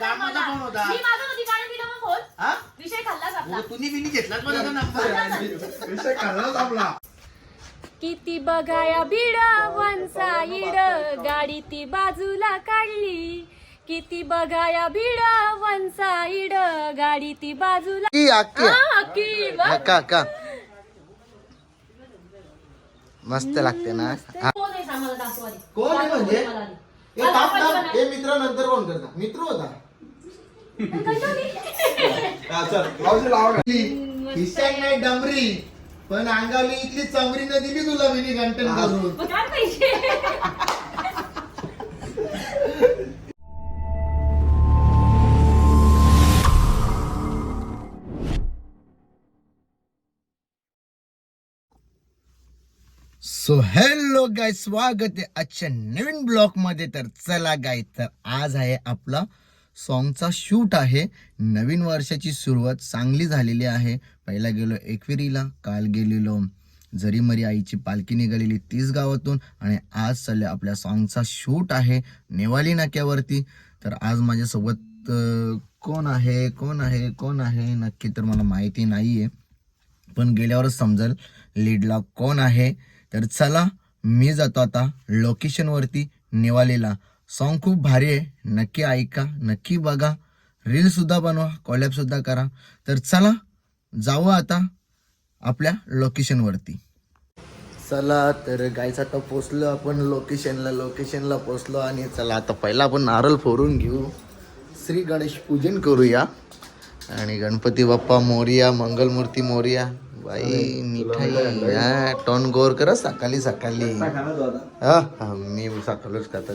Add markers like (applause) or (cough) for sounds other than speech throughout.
कामाचा फोन होता. मी माझा कधी काढून दिला मग फोन हा? विषय खाल्लाच आपला. मग तुम्ही बिनी घेतलाच माझा नंबर विषय काढलाच आपला. किती बघाया भिड वन साईड गाडी ती बाजूला काढली. किती बघाया भिड वन साईड गाडी ती बाजूला. की अक्की हा, की बघ. का का? मस्त लागते ना. हा. कोण आहे सांग मला दाखव आधी. कोण आहे म्हणजे? आधी. हे. हे मित्र नंतर कोण करता. मित्र होता. हा, चल. मावशी लावा का? खिशात नाही डमरी पण अंगावली इथली चमरी न दिली तुला करून. मग काय पाहिजे सो हॅलो गाय स्वागत आहे आजच्या नवीन ब्लॉगमध्ये. तर चला गाय तर आज आहे आपला सॉन्गचा शूट आहे. नवीन वर्षाची सुरुवात चांगली झालेली आहे. पहिला गेलो एकविरीला काल गेलेलो जरी मरी आईची पालखी निघालेली तीस गावातून आणि आज चालले आपल्या सॉन्गचा शूट आहे नेवाली नाक्यावरती. तर आज माझ्यासोबत कोण आहे कोण आहे कोण आहे नक्की तर मला माहिती नाही आहे पण गेल्यावरच समजेल लीडला कोण आहे. तर चला मी जातो आता लोकेशनवरती निवालेला. सॉन्ग खूप भारी आहे. नक्की ऐका नक्की बघा. रीलसुद्धा बनवा कॉलॅबसुद्धा करा. तर चला जाऊ आता आपल्या लोकेशनवरती चला तर गायचा आता पोचलो आपण लोकेशनला लोकेशनला पोचलो आणि चला आता पहिला आपण नारळ फोडून घेऊ. श्री गणेश पूजन करूया. आणि गणपती बाप्पा मोरिया मंगलमूर्ती मोरिया. बाई मिठाई हा टोन गोर कर सकाळी सकाळी. हा हा मी सकाळीच खातो.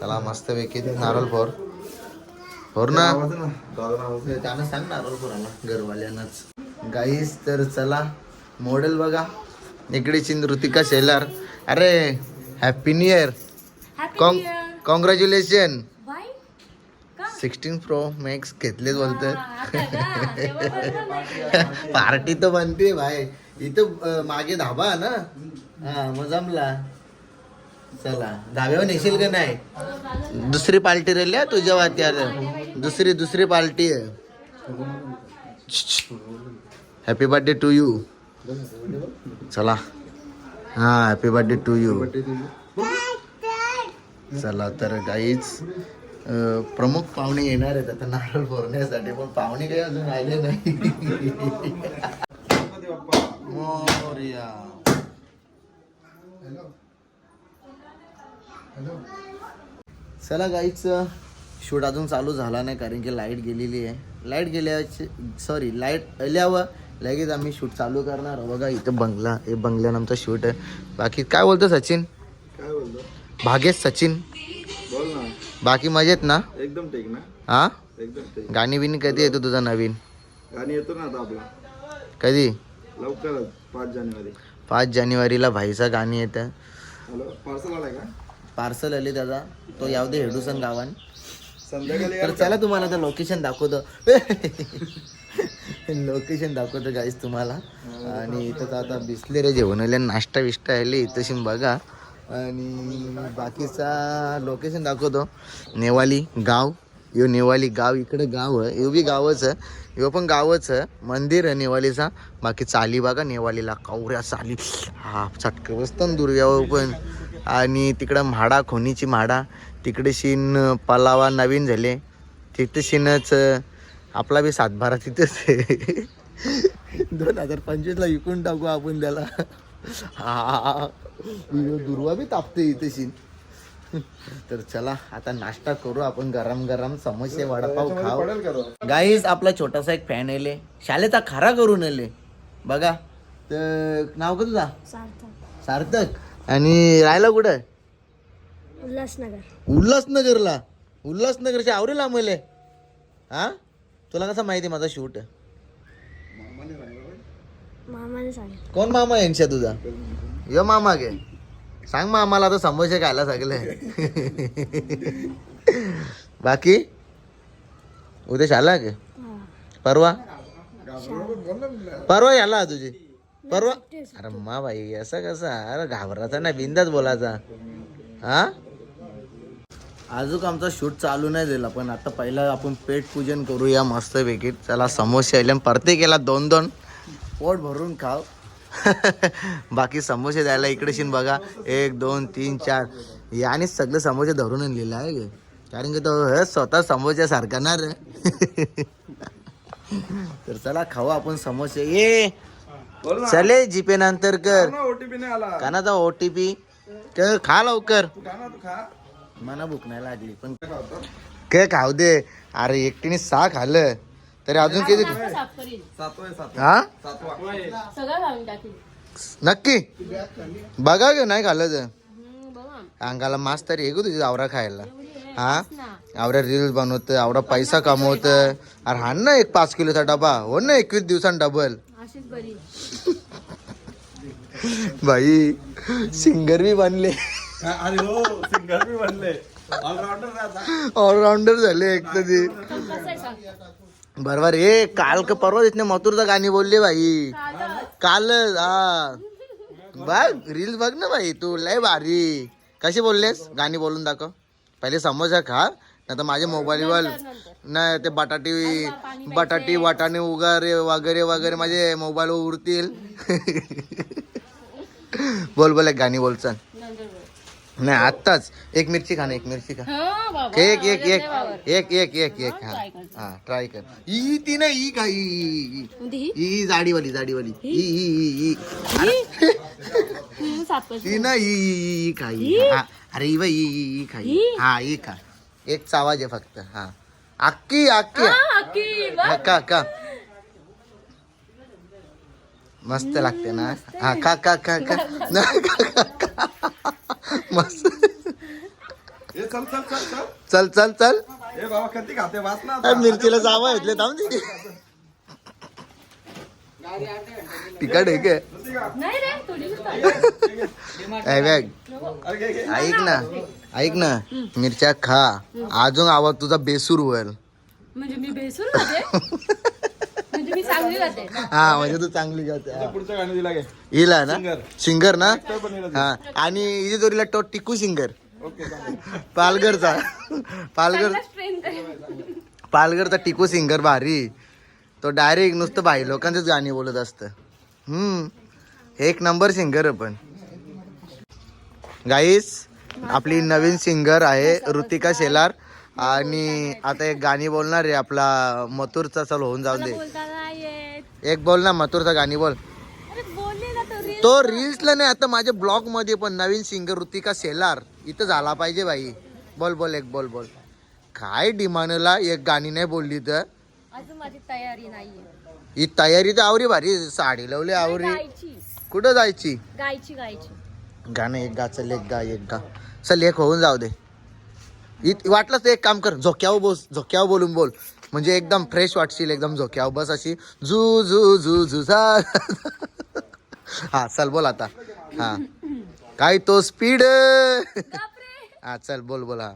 चला मस्त पैकी नारळ फोर फोर ना त्यानं सांग नारळ फोराला घरवाल्यांनाच. गाईस तर चला मॉडेल बघा. इकडे ऋतिका शेलार. अरे happy new year. Congratulation sixteen pro max घेतलेच हा, नाही. पार्टी तर बनते भाई. इथं मागे धाबा ना? हा मग जमला चला धाब्यावर नेशील का नाही? दुसरी पार्टी राहिली हा तुझ्या वाट्यात दुसरी दुसरी पार्टी आहे. हॅपी बर्थडे टू यू चला. हा हॅपी बर्थडे टू यू चला तर गाईच प्रमुख पाहुणे येणार आहेत. आता नारळ फोडण्यासाठी पण पाहुणे काही अजून आले नाही. मोरया. चला गाईच शूट अजून चालू झाला नाही कारण की लाइट गेलेली आहे. लाइट गेल्याची सॉरी लाइट आल्यावर लगेच आम्ही शूट चालू करणार. बघा इथं बंगला हे बंगल्यानं आमचा शूट आहे. बाकी काय बोलतो सचिन? काय बोलतो? भागेश सचिन. बाकी मजेत ना? एकदम ठीक ना? हा? एकदम गाणी बिनी कधी येतो तुझा नवीन? गाणी येतो ना आता आपला. कधी? लवकरच पाच जानेवारी. पाच जानेवारीला भाईचा गाणी येतं हॅलो पार्सल आलाय का? पार्सल आले त्याचा तो याव दे हेडूसन गावान. संध्याकाळी तर चला तुम्हाला तर लोकेशन दाखवतो. लोकेशन दाखवतो गाईस तुम्हाला. आणि इथं तर आता बिसलेरे जेवण आले नाश्ता विष्टा आले. इथंशी बघा. आणि बाकीचा लोकेशन दाखवतो. नेवाली गाव. यो नेवाली गाव इकडे गाव आहे. यो बी गावच आहे. यो पण गावच आहे. मंदिर आहे नेवालीचा. बाकी चाली बघा नेवालीला. कावऱ्या चाली. हा चटक बसतं दुर्ग्यावर पण. आणि तिकडं म्हाडा खोनीची म्हाडा. तिकडे शिन पलावा नवीन झाले. तिथं शिनच आपला बी सातबारा तिथंच आहे. दोन हजार पंचवीसला विकून टाकू आपण त्याला. हा दुर्वा बी तापते इथे शिन. तर चला आता नाश्ता करू आपण गरम गरम समोसे वडापाव खाऊ. गाईज आपला छोटासा एक फॅन आले शाळेचा खरा करून आले बघा. तर नाव का तुझा? सार्थक. सार्थक. आणि राहायला कुठं? उल्हासनगर. उल्हासनगरला. उल्हासनगरच्या आवरे लांबले हा? तुला कसं माहिती माझा शूट मामाने सांगितलं. कोण मामा यांच्या तुझा? यो मामा गे. सांग मामाला आता समोसे खायला सगळे. बाकी? उद्या शाला गे? परवा? परवा याला तुझी? परवा? अरे मा बाई असं कसं? अरे घाबरायचा ना बिंदाच बोलायचा. हा? अजून आमचा शूट चालू नाही दिला पण आता पहिला आपण पेट पूजन करूया मस्त पैकी चला समोसे आले प्रत्येकाला दोन दोन पोट भरून खाव (laughs) बाकी समोसे द्यायला इकडेशीन बघा. एक दोन तीन चार. याने सगळे समोसे धरून आणलेले आहे गे. कारण की तो हे स्वतः समोसे सारखा ना रे तर चला खाऊ आपण समोसे. ये चले जीपे नंतर कर. ओटीपी नाही आला. कानाचा ओ टी पी खा लवकर. तू खा ना तू खा. मला भूक नाही लागली पण काय खाऊ दे. अरे एकटीने सहा खाल्लं. तरी अजून किती? आता साफ करीन सातवा आहे, सातवा. हा? सातवा. सगळं घालून टाकीन. नक्की? बघा गे नाही खाल्लं तर. हम्म, बघा. अंगाला मास तरी ग तुझी आवरा खायला. हा? ना. आवरा रील्स बनवत आवरा पैसा कमवत. अरे हाण ना एक पाच किलोचा डबा. हो ना एकवीस दिवसांनी डबल अशीच बरी. बाई सिंगर बी बनले. अरे हो सिंगर बनले. ऑलराऊंडर ऑलराऊंडर झाले एक तर ते. पण कसं आहे सांग? बरोबर ए काल का परवा इथने मथुरचा गाणी बोलले भाई कालच. काल हा. बघ रील्स बघ ना भाई तू लय भारी. कशी बोललेस? गाणी बोलून दाखव. पहिले समोसा खा नाही तर माझ्या मोबाईलवर नाही ते बटाटी बटाटी वाटाणे वगैरे वगैरे वगैरे माझे मोबाईलवर उरतील बोल बोल एक गाणी बोलचा नाही आत्ताच. एक मिरची खा ना एक मिरची खा. हा एक एक एक. एक एक एक एक हा. हा ट्राय कर. ई ती ना ई का ई, जाडीवाली जाडीवाली. ई? ई ई. ती ना ई. ही? हा. अरे ई ई ई ई खा ई. ही? ई खा. एक चावाज आहे फक्त हा. अक्की अक्की. का का मस्त लागते ना. हा का का का का का, का, का. मस्त. ए चल चल चल चल. चल चल चल. ए बाबा कधी खाते? वाच ना मिरचीला जावा घेतले थांब दे. तिखट आहे काय? नाही रे थोडी नुसतं. ऐ बॅग अरे घे, घे. ऐक ना ऐक ना. मिरच्या खा. अजून आवाज तुझा बेसूर होईल. म्हणजे मी बेसूर होते? (laughs) मी चांगली हा म्हणजे तू चांगली गाते हा. पुढचं गाणं दिला घे. हिला ना. सिंगर. ना. हा. आणि जोडीला तो टिकू सिंगर. पालघरचा. पालघर पालघरचा टिकू सिंगर भारी. तो डायरेक्ट नुसतं भाई लोकांचीच गाणी बोलत असतं. हम्म. एक नंबर सिंगर पण. गाईस आपली नवीन सिंगर आहे ऋतिका शेलार. आणि आता एक गाणी बोलणार आहे आपला मथुरचा चल होऊन जाऊ दे. एक बोल ना मथुरचा गाणी बोल. तो रील तो रील्सला नाही आता माझ्या ब्लॉगमध्ये पण नवीन सिंगर ऋतिका शेलार इथं झाला पाहिजे बाई. बोल बोल एक बोल बोल. काय डिमांडला एक गाणी नाही बोलली तर? अजून माझी तयारी नाहीये. ही तयारी तर आवरी भारी साडी लावली आवरी. कुठं जायची? गायची गायची. गाणं एक गा चल एक गा एक गा. चल एक होऊन जाऊ दे. इत- वाटलंच तर एक काम कर झोक्यावर बोस झोक्यावर बोलून बोल. म्हणजे एकदम फ्रेश वाटशील एकदम झोक्यावर. बस अशी झू झू झू झू झा. हा चल बोल आता. हा. काय तो स्पीड हा चल बोल बोल हा.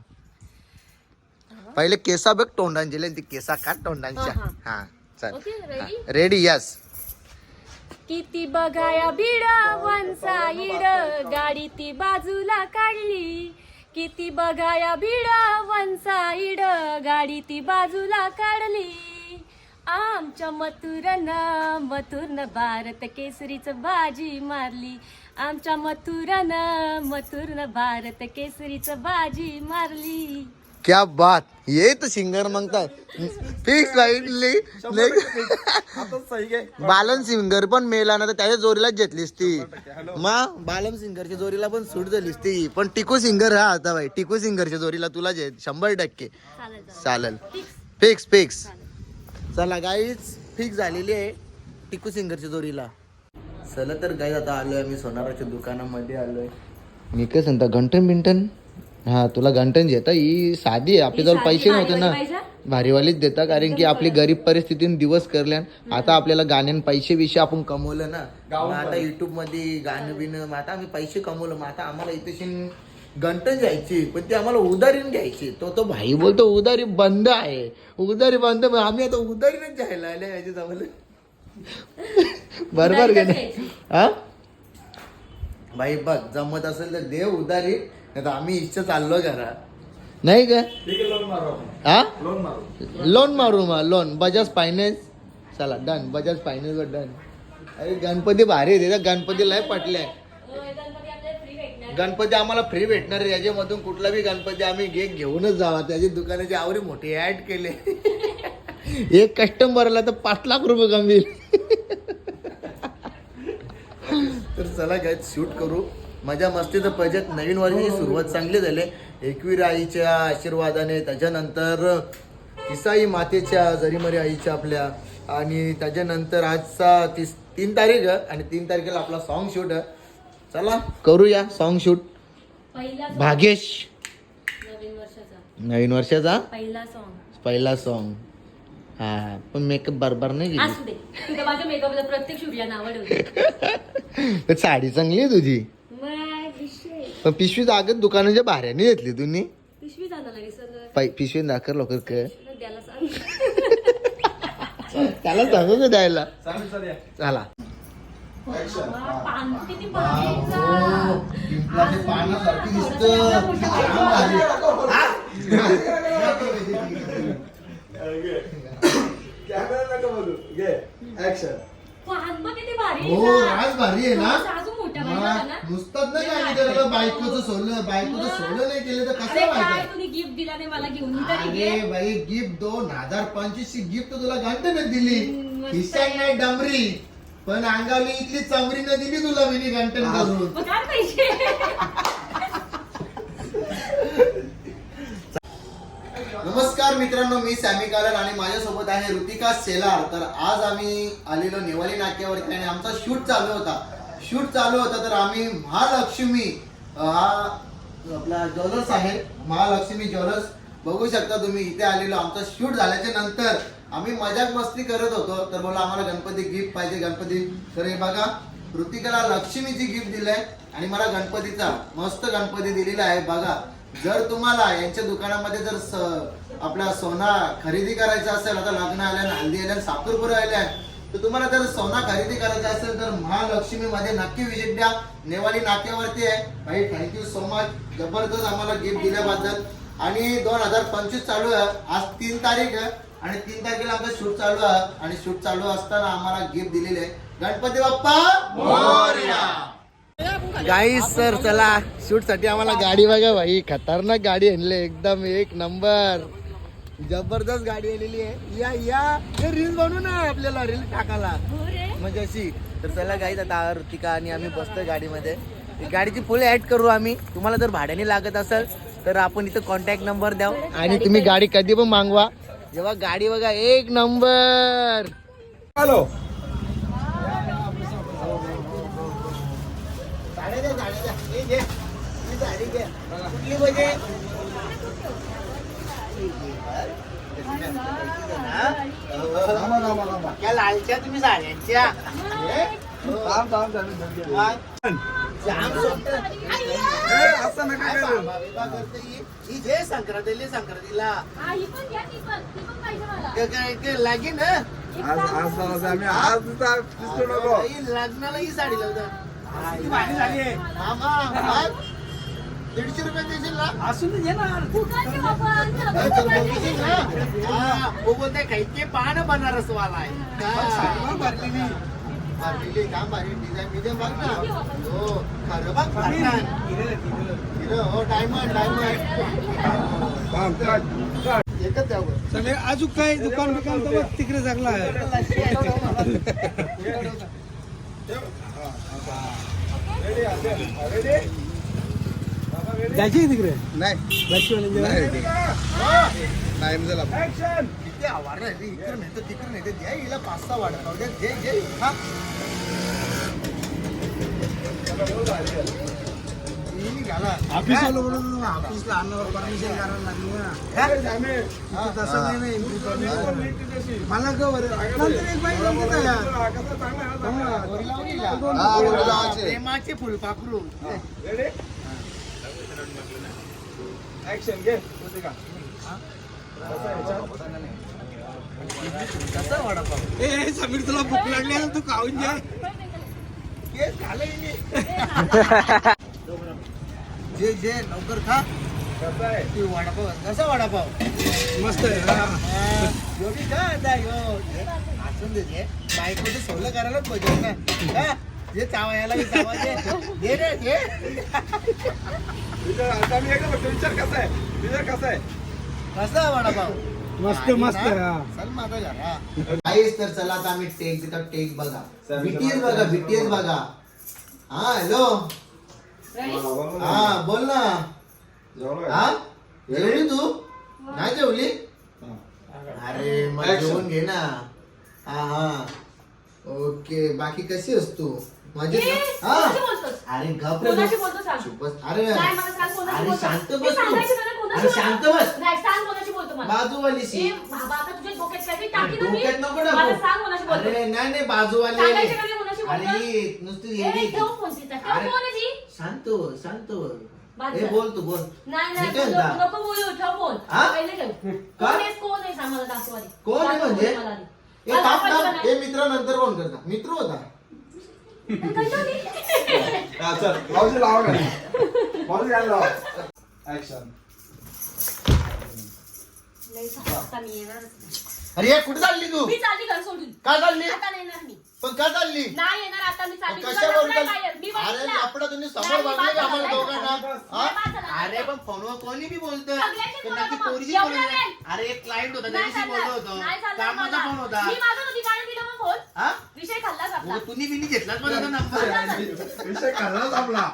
पहिले केसा बघ तोंडांचे ती केसा काट तोंडांच्या. हा, चल. रेडी रेडी यस किती बघाया भिड वन साईड गाडी ती बाजूला काढली. किती बघाया भिडा वन साईड गाडी ती बाजूला काढली. आमच्या मथुरन मथुरनं भारत केसरीच बाजी मारली. आमच्या मथुरन मथुरनं भारत केसरीच बाजी मारली. क्या बात ये तो सिंगर मागतात फिक्स लाईटली आता सही घे बालन सिंगर पण मेला ना तर त्याच्या जोरीलाच घेतलीस ती. मग बालन सिंगरच्या जोरीला पण सूट झालीस ती. पण टिकू सिंगर हा आता भाई टिकू सिंगरच्या जोरीला तुला जे शंभर टक्के. चालेल. फिक्स फिक्स चला गाईच फिक्स झालेली आहे टिकू सिंगरच्या जोरीला चला तर गाईज आता आलोय मी सोनाराच्या दुकानामध्ये आलोय. मी काय सांगता घंटन बिंटन हा तुला घंटन घेता ही साधी आहे. आपल्या जवळ ही पैसे नव्हते ना? भारीवालीच देता कारण की आपली गरीब परिस्थितीने दिवस करल्यान आता आपल्याला गाण्यान पैसे विषय आपण कमवलं ना. मग आता युट्यूबमध्ये गाणं बिणं मग आता आम्ही पैसे कमवलं मग आता आम्हाला इथे गंटन घ्यायची पण ती आम्हाला उधारीन घ्यायची. तो तो भाई बोलतो उधारी बंद आहे. उधारी बंद आम्ही आता उधारीनच घ्यायला आले याच्यात आम्हाला (laughs) बरोबर हा? भाई बघ जमत असेल तर देव उधारी नाही तर आम्ही इच्छा चाललो घरा नाही का? ठीक आहे लोन मारू आपण. हा लोन मारू. लोन मारू मग लोन बजाज फायनान्स चला डन बजाज फायनान्स वर डन अरे गणपती भारी आहे गणपती लय पटले गणपती आम्हाला फ्री भेटणार आहे. याच्यामधून कुठला बी गणपती आम्ही केक घेऊनच जावा. त्याची दुकानाची आवरी मोठी ऍड केले. (laughs) एक कस्टमरला तर पाच लाख रुपये कमी (laughs) तर चला काय शूट करू. मजा मस्तीचं पाहिजेत नवीन वर्षाची सुरुवात चांगली झाली. एकवीर आईच्या आशीर्वादाने त्याच्यानंतर इसाई मातेच्या जरीमरी आईच्या आपल्या. आणि त्याच्यानंतर आजचा तीस तीन तारीख आहे आणि तीन तारखेला आपला सॉन्ग शूट आहे. चला करूया सॉन्ग शूट पहिला भागेश. नवीन वर्षाचा. नवीन वर्षाचा? पहिला सॉन्ग पहिला सॉन्ग हा पण मेकअप बरोबर नाही गेली. असू दे. तुझ्या माझ्या मेकअपला प्रत्येक शूटला नावं ठेवते. (laughs) साडी चांगली आहे तुझी. पण पिशवी जागत दुकानाच्या भाऱ्याने घेतली तुम्ही. पिशवी पाय पिशवी दाखर लवकर कर. (laughs) त्याला सांगू का द्यायला? चला कॅमेरा नका बघू घे ऍक्शन किती भारी आहे हो ना. नुसतंच नाही काय त्याला बायकोचं सोडलं. बायकोचं सोडलं नाही केलं तर अरे कसं काय माहिती तुम्ही गिफ्ट दिला नाही मला घेऊन? तरी घे अरे बाई गिफ्ट दोन हजार पंचवीस ची गिफ्ट तुला घंटन दिली. हम्म, मस्त खिशात आहे. नाही डमरी. पण अंगावली इथली चमरीनं दिली तुला विनी घंटन करून मग काय पाहिजे नमस्कार मित्रांनो मी सॅमी कालन आणि माझ्यासोबत आहे ऋतिका सेलार. तर आज आम्ही आलेलो नेवाली नाक्यावरती आणि आमचा शूट चालू होता. शूट चालू होता तर आम्ही महालक्ष्मी हा आपला ज्वेलर्स आहे महालक्ष्मी ज्वेलर्स बघू शकता तुम्ही इथे आलेलो आमचा शूट झाल्याच्यानंतर आम्ही मजाक मस्ती करत होतो तर बोला आम्हाला गणपती गिफ्ट पाहिजे गणपती. तर हे बघा ऋतिकाला लक्ष्मीची गिफ्ट दिलंय आणि मला गणपतीचा मस्त गणपती दिलेला आहे बघा. जर तुम्हाला यांच्या दुकानामध्ये जर स- आपला सोना खरेदी करायचा असेल आता लग्न आल्या हल्दी आल्या साखरपुरा आल्या तर तुम्हाला जर सोना खरेदी करायचा असेल तर महालक्ष्मी मध्ये नक्की विजिट द्या. नेवाली नाक्यावरती आहे. भाई थँक्यू सो मच जबरदस्त आम्हाला गिफ्ट दिल्याबद्दल. आणि दोन हजार पंचवीस चालू आहे. आज तीन तारीख आहे. आणि तीन तारखेला आमचं शूट चालू आहे. आणि शूट चालू असताना आम्हाला गिफ्ट दिलेले आहे. गणपती बाप्पा! गाई सर चला. शूटसाठी आम्हाला गाडी बघा भाई. खतरनाक गाडी आणली. एकदम एक नंबर. जबरदस्त गाडी आलेली आहे. या या. हे रील बनवू ना आपल्याला रील टाकायला. हो म्हणजे अशी. तर चला गाईत आता ऋतिका आणि आम्ही बसतोय गाडीमध्ये. ही गाडीची फुल ऍड करू आम्ही. तुम्हाला जर भाड्याने लागत असेल तर आपण इथं कॉन्टॅक्ट नंबर द्या आणि तुम्ही गाडी कधी पण मागवा. जेव्हा गाडी बघा एक नंबर हॅलो. कुठली त्या लालच्या तुम्ही साड्यांच्या थांब थांब जाम असं नका करू ही. संक्रांतीला संक्रांतीला काय- लागेल ना आज आज आज आम्ही आज नको लग्नाला ही साडी लावतात झाली आहे मामा दीडशे रुपये देशील ना? असून येणार. घेऊ. बघितलं ना? हा, वो बोलते खायचे पान बनारस वाला आहे. हा. भरलेली. काम भारी डिझाईन बिझाईन बघ ना. हो खरं बघ. हिरं, हो डायमंड डायमंड एकच द्यावं अजून काय दुकान बिकान तर बघ तिकडे चांगला आहे. (laughs) जायची तिकडे? नाही. लक्ष्मी टाइम झाला किती आवार नाही. इकडं नाही तर तिकडं नाही तर द्या हिला पाच सहा वाढत राहू द्या. घे घे हा. घाला. ऑफिस आलो म्हणून ऑफिसला आणण्यावर परमिशन करायला लागली ना. इथं तसं नाही नाही permission. मला का बरं नंतर एक बाई जमली का यार? चांगला. दोरी लावली का? हा, दोरी लावायची. प्रेमाचे फुलपाखरू. ऍक्शन घे. होते का? कसं वडापाव? ए समीर तुला भूक लागली आहे, तू खाऊन घे. केस घालय मी. जे जे लवकर खा. कसं आहे? ती वडापाव कसा वडापाव? मस्त आहे हा. यो बी का आता यो. असून दे. बायकोचं सोलं करायलाच पाहिजे ना जे चावायला बी चावायचे दे. रे दे. विचार आता मी एकदा बघतो विचार कसा आहे? विचार कसा आहे? कसा आहे वडापाव? मस्त मस्त ना, हा. चल माझा घर हा काहीच तर चला आता आम्ही टेक देतात टेक बघा. बीटीएस बघा बीटीएस बघा. हा हॅलो हा बोल ना. जेवलो हा? जेवली तू? नाही जेवली? अरे मग जेवून घे ना. हा हा. ओके बाकी कशी असतो मजेत ए, ना? हा कोणाशी बोलतोस? अरे गप रे कोणाशी गप. बोलतो सांग? चुप बस. अरे काय मला सांग, कोणाशी अरे बोलतो? शांत ए, बस तू सांगायचं मला, कोणाशी अरे बोलतो? शांत बस नाही, सांग कोणाशी बोलतो मला. बाजूवालीशी ए, बाबा, आता तुझ्या डोक्यात काहीतरी टाकी ना मी. डोक्यात नको मला सांग कोणाशी टाकू बोलतो. अरे नाही नाही बाजूवाली सांगायचं बोलतो? अरे ही नुसती ए, येडी ठेव फोन तिचा. ठेव अरे. फोन आहे ती. शांत हो, शांत हो. ए. बोल तू बोल नाही नाही? नको- बोलू ठेव फोन हा? पहिले ठेव? कोण आहेस कोण आहेस आम्हाला दाखव आधी. कोण आहे दाखव म्हणजे मला आधी. ए मला थांब दाखवायचं थांब नाही. ए मित्र नंतर कोण करता मित्र होता? हा, चल मावशी लावा मावशी लावा. अरे कुठे चालली तू मी चालली घर सोडून काय चालली आता नाही येणार मी पण का चालली नाही येणार आता मी चालली तुझा कशावर नवरा आहे बाहेर. मी अरे बघितला. आपला तुम्ही समोर नाही, बघले का बाजूला, आम्हाला नाही, दोघांना बाजूला. हा? नाही, बाजूला. अरे पण फोनवर कोणी बी बोलत सगळ्यांशी बोलत नक्की मग. पोरीशी एवढा बोलत वेळ. अरे एक क्लायंट होता नाही त्याच्याशी चालणार. बोललो होतो नाही चालणार कामाचा मला. फोन होता मी माझा फोन हा? विषय खाल्लाच आपला मग तुम्ही बिनी घेतलाच पण होता नंबर विषय खाल्लाच आपला.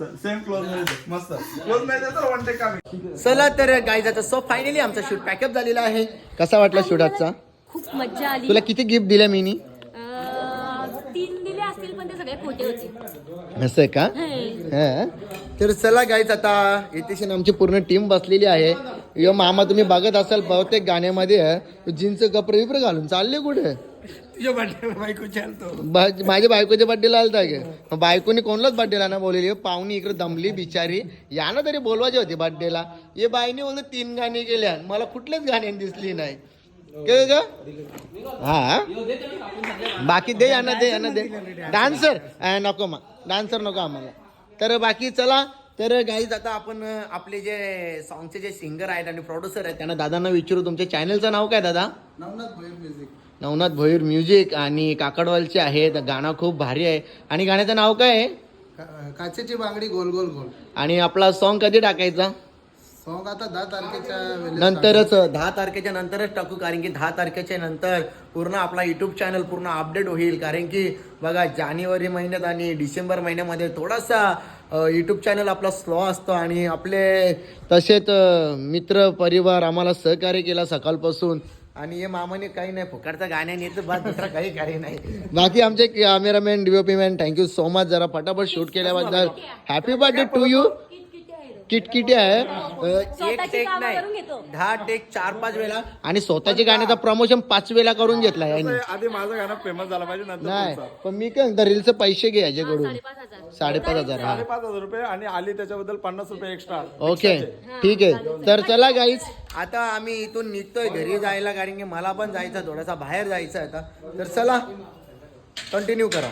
सेम क्लोज नाही मस्त. क्लोज नाही तर वन टेक काम. चला तर गाईज आता सो फायनली आमचा शूट पॅकअप झालेला आहे. कसा वाटला शूट आजचा खूप मज्जा आली. तुला किती गिफ्ट दिल्या मीनी? अं, तीन दिले असतील पण ते सगळे खोटे होते. असं आहे का? हा. तर चला गाईज आता इथे आमची पूर्ण टीम बसलेली आहे. यो मामा तुम्ही बघत असाल बहुतेक गाण्यामध्ये. जीन्स कपडे विपरे घालून चालले कुठे? तुझ्या बा- माझ्या बायकोच्या बड्डेला आलता गे मग बायकोनी कोणलाच बड्डेला ना बोललेली? पाहुणी इकडे दमली बिचारी. या ना तरी बोलवायचे होते बड्डेला ये बाईने बोललं तीन गाणी केल्या. मला कुठल्याच गाणी दिसली नाही. काय ग हा बाकी दे यांना दे यांना दे. डान्सर नको मग. डान्सर नको आम्हाला. तर बाकी चला. तर गाईज आता आपण अं, आपले जे सॉंगचे जे सिंगर आहेत आणि प्रोड्युसर आहेत त्यांना दादांना विचारू. तुमच्या चॅनलचं नाव काय दादा? नवनाथ भोईर म्युझिक नवनाथ भोईर म्युझिक आणि काकडवालचे आहेत. गाणं खूप भारी आहे. आणि गाण्याचं नाव काय आहे? काचेची बांगडी गोल गोल गोल. आणि आपला सॉन्ग कधी टाकायचा? सॉंग आता दहा तारखेच्या वेळेस नंतरच. दहा तारखेच्या नंतरच टाकू कारण की दहा तारखेच्या नंतर पूर्ण आपला युट्यूब चॅनल पूर्ण अपडेट होईल. कारण की बघा जानेवारी महिन्यात आणि डिसेंबर महिन्यामध्ये थोडासा युट्यूब चॅनल आपला स्लो असतो आणि आपले तसेच अ, मित्र परिवार आम्हाला सहकार्य केला सकाळपासून. आणि हे मामाने काही नाही फुकटचा गाण्याने बा दुसरा काही काही नाही. बाकी आमचे cameraman DOP man thank you so much जरा फटाफट शूट केल्याबद्दल हॅपी बर्थडे टू यू किटकिटे आहे. अ, एक स्वतःची टेक कामं नाही. घेतो. दहा टेक चार पाच वेळा. आणि स्वतःच्या गाण्याचा प्रमोशन पाच वेळा करून घेतला यांनी. आधी माझं गाणं फेमस झालं पाहिजे नंतर नाही तुमचं. पण मी काय म्हणतो रीलचे पैसे घे याच्याकडून. साडेपाच हजार. साडेपाच हजार हा. साडेपाच हजार रुपये आणि आली त्याच्याबद्दल पन्नास रुपये एक्स्ट्रा ओके ठीक आहे. तर चला गाईच आता आम्ही इथून निघतोय घरी जायला कारण की मला पण जायचं थोडासा बाहेर जायचं आहे आता. तर चला कंटिन्यू करा.